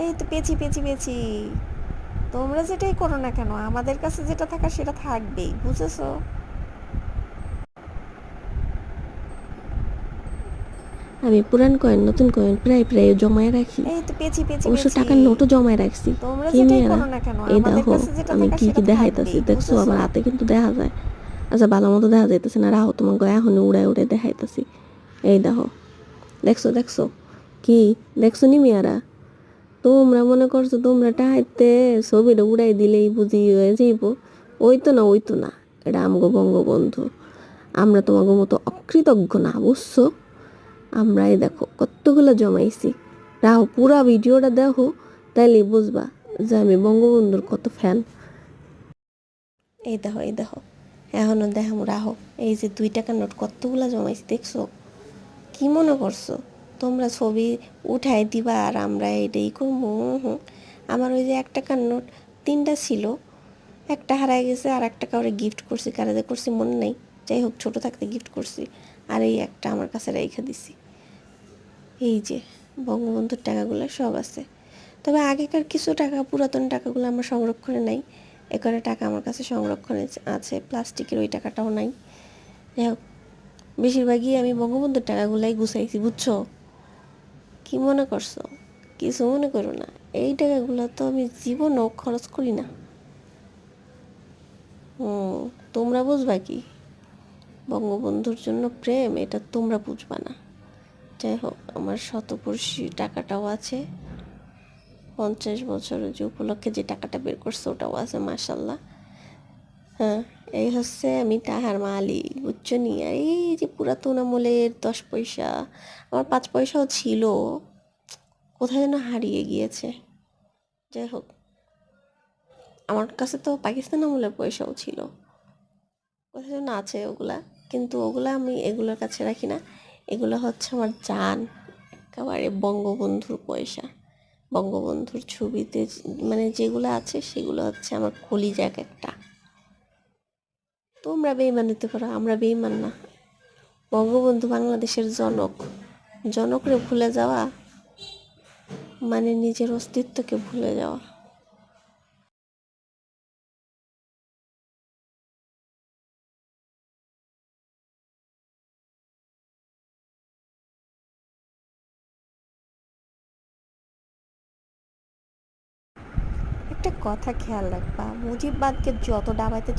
এই তো পেয়েছি পেয়েছি পেয়েছি। তোমরা যেটাই করো না কেন আমাদের কাছে যেটা থাকা সেটা থাকবেই বুঝেছ? আমি পুরান কয়েন নতুন কয়েন প্রায় প্রায় জমায় রাখি। অবশ্য। টাকার নোটও জমায় রাখছি। তোমরা কি যেটাই করো না কেন এই আমাদের দেখো আমি কি কি দেখাইতাছি দেখছ? আমার হাতে কিন্তু দেখা যায়। আচ্ছা ভালো মতো দেখা যাইতেছে না রাহো গয়া এখন উড়াই উড়াই দেখাইতেছি। এই দেখো দেখছ দেখছ? কি? দেখছ নি মেয়ারা তোমরা মনে করছ তোমরা টাইতে ছবিটা উড়াই দিলেই বুঝি হয়ে যাইব? ওই তো না, ওই তো না। এটা আমগো বঙ্গবন্ধু। আমরা তোমাকে মতো অকৃতজ্ঞ না, বুঝছ? আমরা এই দেখো, কতগুলো জমাইছি। রাহো পুরা ভিডিওটা দেখো, তাইলে বুঝবা যে আমি বঙ্গবন্ধুর কত ফ্যান এই দেখো এই দেখো। এখনও দেখো রাহো। এই যে দুই টাকার নোট কতগুলো জমাইছি, দেখছ? কি মনে করছ? তোমরা ছবি উঠাই দিবা আর আমরা এটাই করব হুম আমার ওই যে এক টাকার নোট, তিনটা ছিল। একটা হারাই গেছে আর একটা কাউরে গিফট করছি কারাদে করছি মনে নেই। যাই হোক, ছোটো থাকতে গিফট করছি। আর এই একটা আমার কাছে রেখে দিছি। এই যে, বঙ্গবন্ধুর টাকাগুলো সব আছে। তবে আগেকার কিছু টাকা, পুরাতন টাকাগুলো আমার সংরক্ষণে নাই। এখানে টাকা আমার কাছে সংরক্ষণে আছে, প্লাস্টিকের ওই টাকাটাও নাই। যাই হোক, বেশিরভাগই আমি বঙ্গবন্ধুর টাকাগুলাই গুছাইছি, বুঝছ? কি মনে করছ? কিছু মনে করো না। এই টাকাগুলো তো আমি জীবনও খরচ করি না। হুম, তোমরা বুঝবা কি? বঙ্গবন্ধুর জন্য প্রেম, এটা তোমরা বুঝবা না। যাই হোক, আমার শতবর্ষী টাকাটাও আছে। পঞ্চাশ বছর যে উপলক্ষে যে টাকাটা বের করছে, ওটাও আছে মাসাল্লাহ হ্যাঁ এই হচ্ছে আমি তাহার মালি বুঝছ নি? আর এই যে পুরাতন আমলের দশ পয়সা, আমার পাঁচ পয়সাও ছিল। কোথায় যেন হারিয়ে গিয়েছে। যাই হোক, আমার কাছে তো পাকিস্তান আমলের পয়সাও ছিল। কোথায় যেন আছে ওগুলা, কিন্তু ওগুলা আমি এগুলোর কাছে রাখি না। এগুলো হচ্ছে আমার জান, একেবারে বঙ্গবন্ধুর পয়সা। বঙ্গবন্ধুর ছবিতে মানে যেগুলো আছে সেগুলো হচ্ছে আমার কলিজা এক একটা। তোমরা বেইমান হতে পারো, আমরা বেইমান না। বঙ্গবন্ধু বাংলাদেশের জনক, জনকরে ভুলে যাওয়া মানে নিজের অস্তিত্বকে ভুলে যাওয়া। একটা কথা খেয়াল রাখবা, মুজিববাদকে যত ডাবাইতে